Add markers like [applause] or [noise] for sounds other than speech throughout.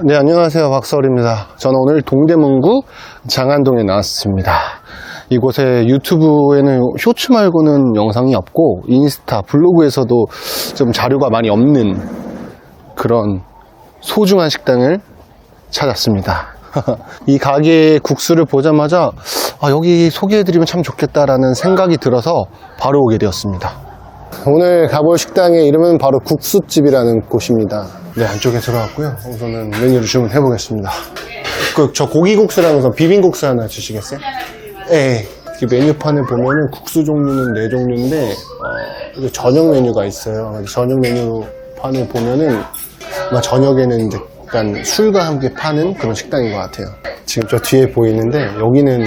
네, 안녕하세요. 박서울입니다. 저는 오늘 동대문구 장안동에 나왔습니다. 이곳에 유튜브에는 쇼츠 말고는 영상이 없고, 인스타, 블로그에서도 좀 자료가 많이 없는 그런 소중한 식당을 찾았습니다. [laughs] 이 가게의 국수를 보자마자, 아, 여기 소개해드리면 참 좋겠다라는 생각이 들어서 바로 오게 되었습니다. 오늘 가볼 식당의 이름은 바로 국수집이라는 곳입니다. 네, 안쪽에 들어왔고요. 우선은 메뉴를 주문해 보겠습니다. 그, 저 고기국수라면서 비빔국수 하나 주시겠어요? 네. 이 메뉴판에 보면은 국수 종류는 네 종류인데, 어, 저녁 메뉴가 있어요. 저녁 메뉴판에 보면은, 아마 저녁에는 이제 약간 술과 함께 파는 그런 식당인 것 같아요. 지금 저 뒤에 보이는데, 여기는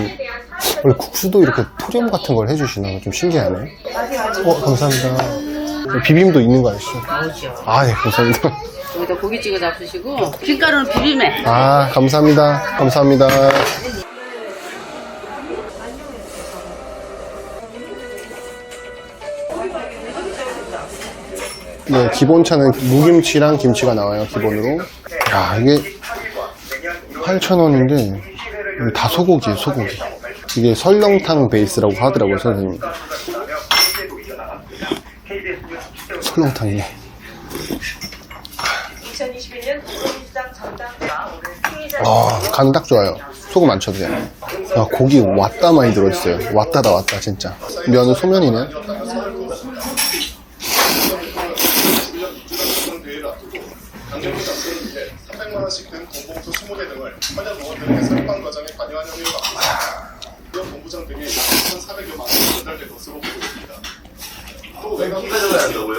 원래 국수도 이렇게 토렴 같은 걸 해주시나 좀 신기하네. 어, 감사합니다. 비빔도 있는 거 아시죠? 아, 네, 감사합니다. 여기다 고기 찍어 잡수시고 킬가루는 비빔에 아, 감사합니다. 감사합니다. 네, 기본차는 무김치랑 김치가 나와요, 기본으로. 야, 이게 8,000원인데, 다 소고기예요, 소고기. 이게 설렁탕 베이스라고 하더라고요, 선생님. 설렁탕이네. 2021년 국민시장 전당대가 오늘 승리자 아, 간 딱 좋아요. 소금 안 쳐도 돼요. 야, 고기 왔다 많이 들어있어요. 왔다다 왔다, 진짜. 면은 소면이네. 강력부장은 300만 원씩 든 공봉투 20개 등을 현역 농업인의 선방 과정에 관여한 혐의로 나왔습니다. 지역 본부장 등이 약 1,400여만 원 전달된 것으로 보입니다. 또 외곽 회전을 한다고요?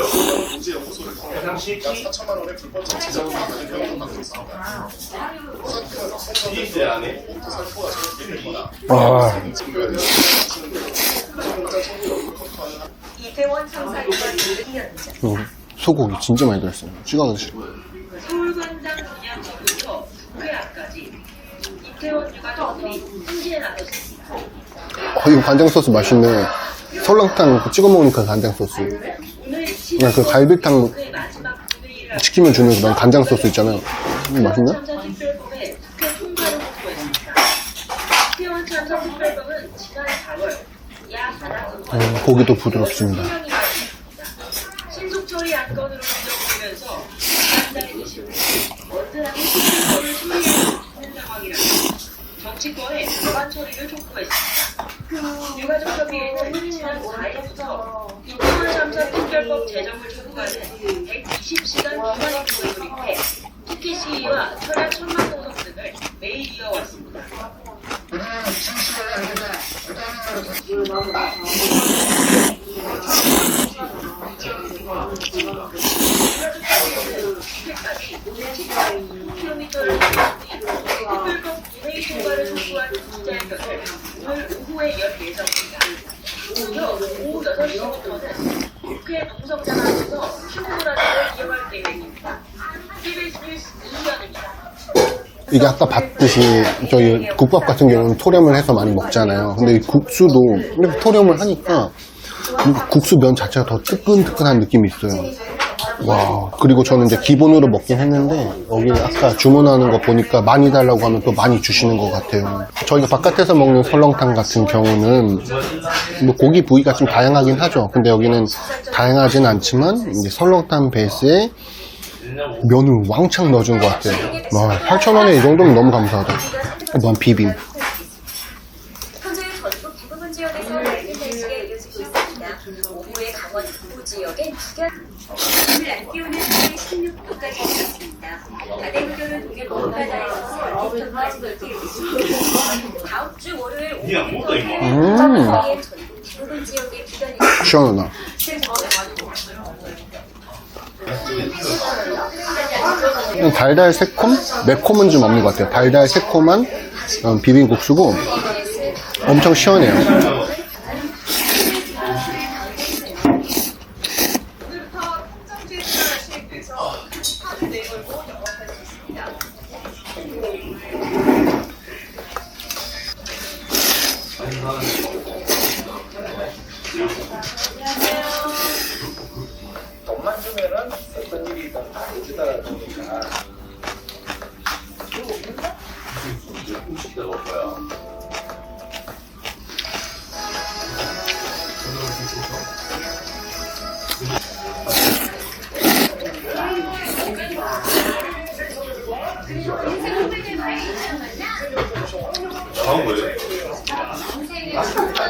공지 연구소를 통해 약 4천만 원의 불법적 제작을 받은 혐의도 받고 있습니다. 안에 아, 이태원 이현자 음, 소고기 진짜 많이 들어있어요. 찍어서 싫어. 서울관장 분양소부터 국회앞까지 이태원 유가족들이 승진에 나섰습니다. 어, 이거 간장 소스 맛있네. 설렁탕 찍어 먹으니까 간장 소스. 오늘 그냥 그 갈비탕 의 마지막 본회의를 시키면 주는 그런 간장 소스 있잖아요. 이거 맛있네? 참사 특별법에 음, 고기도 부드럽습니다. 신속 처리 안건으로 인정되면서 지난달 20일 원들하게 신속처를 처리하는 상황이라며 정치권에 법안 처리를 촉구했습니다. 유가족협의회는 지난 4일부터 이태원 참사 특별법 제정을 촉구하는 120시간 기만 행동을 돌입해 특히 시위와 철야 천만 노동 등을 매일 이어왔습니다. 국회 농성장 앞에서 휴무문화를 이어갈 계획입니다. KBS 뉴스 이희연입니다. 이게 아까 봤듯이 저희 국밥 같은 경우는 토렴을 해서 많이 먹잖아요. 근데 이 국수도 이렇게 토렴을 하니까 국수 면 자체가 더 뜨끈뜨끈한 느낌이 있어요. 와, 그리고 저는 이제 기본으로 먹긴 했는데, 여기 아까 주문하는 거 보니까 많이 달라고 하면 또 많이 주시는 것 같아요. 저희가 바깥에서 먹는 설렁탕 같은 경우는, 뭐 고기 부위가 좀 다양하긴 하죠. 근데 여기는 다양하진 않지만, 이제 설렁탕 베이스에 면을 왕창 넣어준 것 같아요. 와, 8,000원에 이 정도면 너무 감사하다. 넌 비빔. 현재 전국 대부분 지역에서 맑은 날씨가 이어지고 있습니다. 오후에 강원 북부 지역엔 주변 오늘 낮 기온은 16도까지 오르겠습니다. 바다구경은 동해 먼바다에서 40도까지 느끼고 있습니다. 다음 주 월요일 오후부터 음. 시원하다. 그냥 달달 새콤? 매콤은 좀 없는 것 같아요. 달달 새콤한 어, 비빔국수고 엄청 시원해요. 한쪽에는 어떤 일이 있다고 다 해주다가 보니까.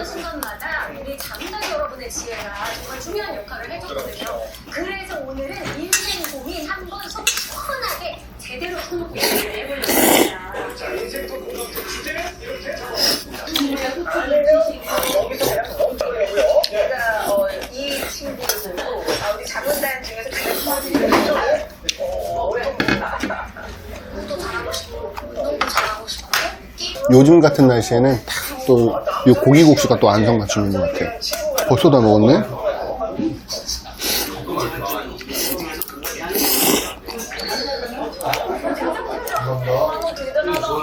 순간마다 우리 장단 여러분의 지혜가 정말 중요한 역할을 해줬거든요. 오늘은 인생 고민 한번 속 시원하게 제대로 얘기를 해보려고 합니다. 제가 어, 이 친구를 보고 아, 우리 자문단 중에서 가장 빠지는 어, 운동도 잘하고 싶고, 운동도 잘하고 싶고, 요즘 같은 날씨에는 또이 고기국수가 또 안성 맞추는 것 같아요. 벌써 다 먹었네? 너무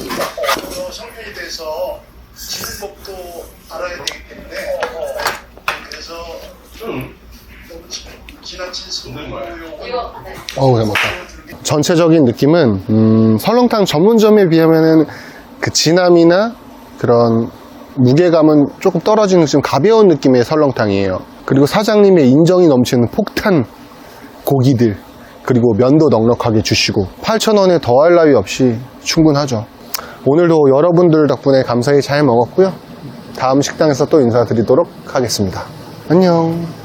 어, 성격에 대해서 지는 법도 알아야 되기 때문에 그래서 너무 지- 지나친 성공을 어우, 잘 먹다. 전체적인 느낌은, 음, 설렁탕 전문점에 비하면은 그 진함이나 그런 무게감은 조금 떨어지는 좀 가벼운 느낌의 설렁탕이에요. 그리고 사장님의 인정이 넘치는 폭탄 고기들, 그리고 면도 넉넉하게 주시고, 8,000원에 더할 나위 없이 충분하죠. 오늘도 여러분들 덕분에 감사히 잘 먹었고요. 다음 식당에서 또 인사드리도록 하겠습니다. 안녕.